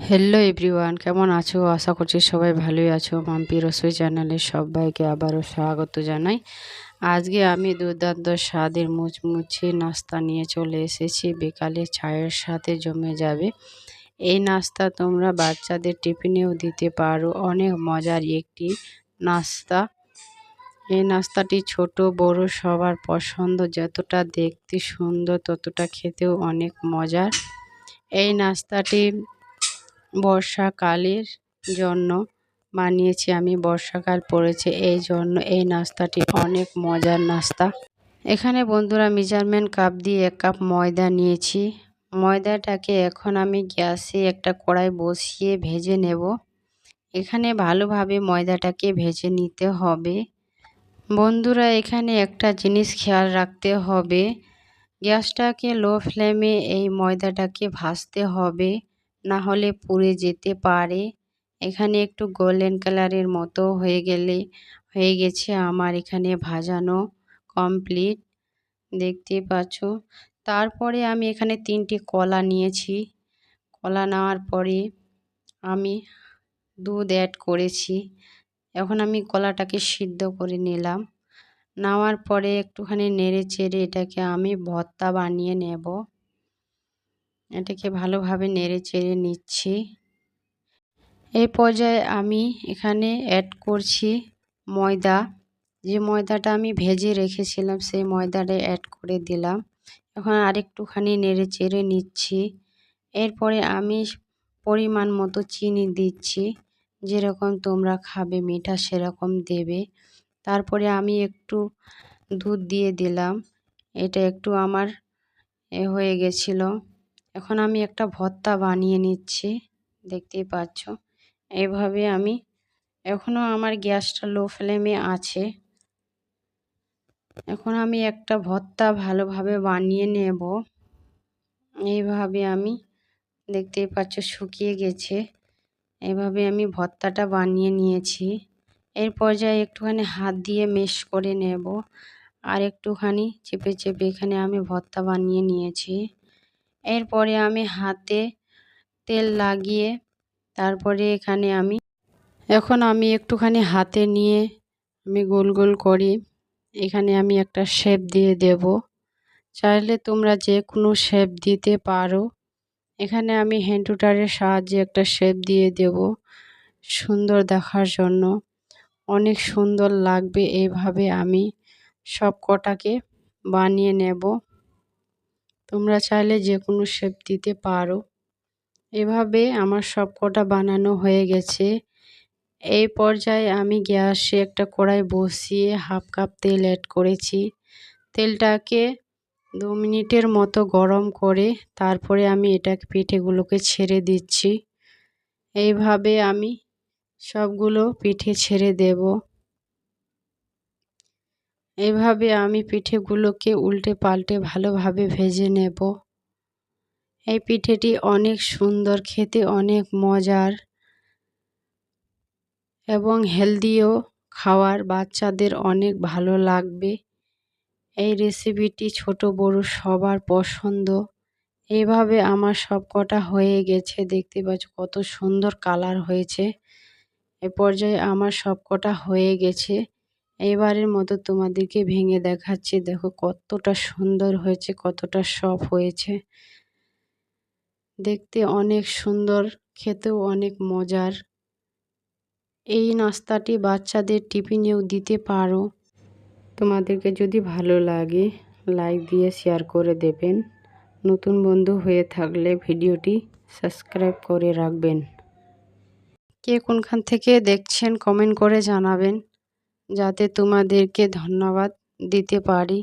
Hello everyone কেমন আছো? আশা করছি সবাই ভালোই আছো। মাম্পি রসোই চ্যানেলে সবাইকে আবারও স্বাগত জানাই। আজকে আমি দুর্দান্ত স্বাদের মুচমুচে নাস্তা নিয়ে চলে এসেছি। বিকালে চায়ের সাথে জমে যাবে। এই নাস্তা তোমরা বাচ্চাদের টিফিনেও দিতে পারো। অনেক মজার একটি নাস্তা। এই নাস্তাটি ছোট, বড়, সবার পছন্দ। যতটা দেখতে সুন্দর, ততটা খেতেও অনেক মজার। এই নাস্তাটি বর্ষাকালের জন্য বানিয়েছি আমি। বর্ষাকাল পড়েছে, এই জন্য এই নাস্তাটি অনেক মজার নাস্তা। এখানে বন্ধুরা মেজারমেন্ট কাপ দিয়ে এক কাপ ময়দা নিয়েছি। ময়দাটাকে এখন আমি গ্যাসে একটা কড়াই বসিয়ে ভেজে নেব। এখানে ভালোভাবে ময়দাটাকে ভেজে নিতে হবে। বন্ধুরা, এখানে একটা জিনিস খেয়াল রাখতে হবে। গ্যাসটাকে লো ফ্লেমে এই ময়দাটাকে ভাজতে হবে। না হলে পুড়ে যেতে পারে। এখানে একটু গোল্ডেন কালারের মতো হয়ে গেলে, হয়ে গেছে আমার এখানে ভাজানো কমপ্লিট দেখতে পাচ্ছ? তারপরে আমি এখানে তিনটি কলা নিয়েছি। কলা নেওয়ার পরে আমি দুধ অ্যাড করেছি। এখন আমি কলাটাকে সিদ্ধ করে নিলাম। নেওয়ার পরে একটুখানি নেড়ে চেড়ে এটাকে আমি ভর্তা বানিয়ে নেব। এটাকে ভালোভাবে নেড়ে চেড়ে নিচ্ছি। এই পর্যায়ে আমি এখানে অ্যাড করছি ময়দা। যে ময়দাটা আমি ভেজে রেখেছিলাম, সেই ময়দাটা অ্যাড করে দিলাম। এখন আরেকটুখানি নেড়ে চেড়ে নিচ্ছি। এরপরে আমি পরিমাণ মতো চিনি দিচ্ছি। যেরকম তোমরা খাবে, মিঠা সেরকম দেবে। তারপরে আমি একটু দুধ দিয়ে দিলাম। এটা একটু আমার এ হয়ে গেছিল। এখন আমি একটা ভর্তা বানিয়ে নিচ্ছি, দেখতেই পাচ্ছ। এইভাবে আমি এখনও আমার গ্যাসটা লো ফ্লেমে আছে। এখন আমি একটা ভর্তা ভালোভাবে বানিয়ে নেব। এইভাবে আমি, দেখতেই পাচ্ছ শুকিয়ে গেছে। এভাবে আমি ভর্তাটা বানিয়ে নিয়েছি। এর পর্যায়ে একটুখানি হাত দিয়ে মেশ করে নেব। আর একটুখানি চেপে চেপে এখানে আমি ভর্তা বানিয়ে নিয়েছি। এরপরে আমি হাতে তেল লাগিয়ে তারপরে এখানে আমি, এখন আমি একটুখানি হাতে নিয়ে আমি গোল গোল করি। এখানে আমি একটা শেপ দিয়ে দেব। চাইলে তোমরা যে কোনো শেপ দিতে পারো। এখানে আমি হ্যান্ডুটারের সাহায্যে একটা শেপ দিয়ে দেব সুন্দর দেখার জন্য। অনেক সুন্দর লাগবে এইভাবে আমি সব কটাকে বানিয়ে নেব। তোমরা চাইলে যে কোনো শেপ দিতে পারো। এভাবে আমার সব কটা বানানো হয়ে গেছে। এই পর্যায়ে আমি গ্যাসে একটা কড়াই বসিয়ে হাফ কাপ তেল অ্যাড করেছি। তেলটাকে দু মিনিটের মতো গরম করে তারপরে আমি এটা পিঠেগুলোকে ছেড়ে দিচ্ছি। এইভাবে আমি সবগুলো পিঠে ছেড়ে দেব। এইভাবে আমি পিঠেগুলোকে উল্টে পাল্টে ভালোভাবে ভেজে নেব। এই পিঠেটি অনেক সুন্দর, খেতে অনেক মজার এবং হেলদিও খাওয়ার বাচ্চাদের অনেক ভালো লাগবে। এই রেসিপিটি ছোট বড় সবার পছন্দ। এইভাবে আমার সব কটা হয়ে গেছে, দেখতে পাচ্ছ কত সুন্দর কালার হয়েছে। এ পর্যায়ে আমার সব কটা হয়ে গেছে। এবারের মতো তোমাদেরকে ভেঙে দেখাচ্ছি। দেখো কতটা সুন্দর হয়েছে, কতটা সফট হয়েছে। দেখতে অনেক সুন্দর, খেতেও অনেক মজার। এই নাস্তাটি বাচ্চাদের টিফিনেও দিতে পারো। তোমাদেরকে যদি ভালো লাগে, লাইক দিয়ে শেয়ার করে দেবেন। নতুন বন্ধু হয়ে থাকলে ভিডিওটি সাবস্ক্রাইব করে রাখবেন। কে কোনখান থেকে দেখছেন কমেন্ট করে জানাবেন। যাতে তোমাদেরকে ধন্যবাদ দিতে পারি।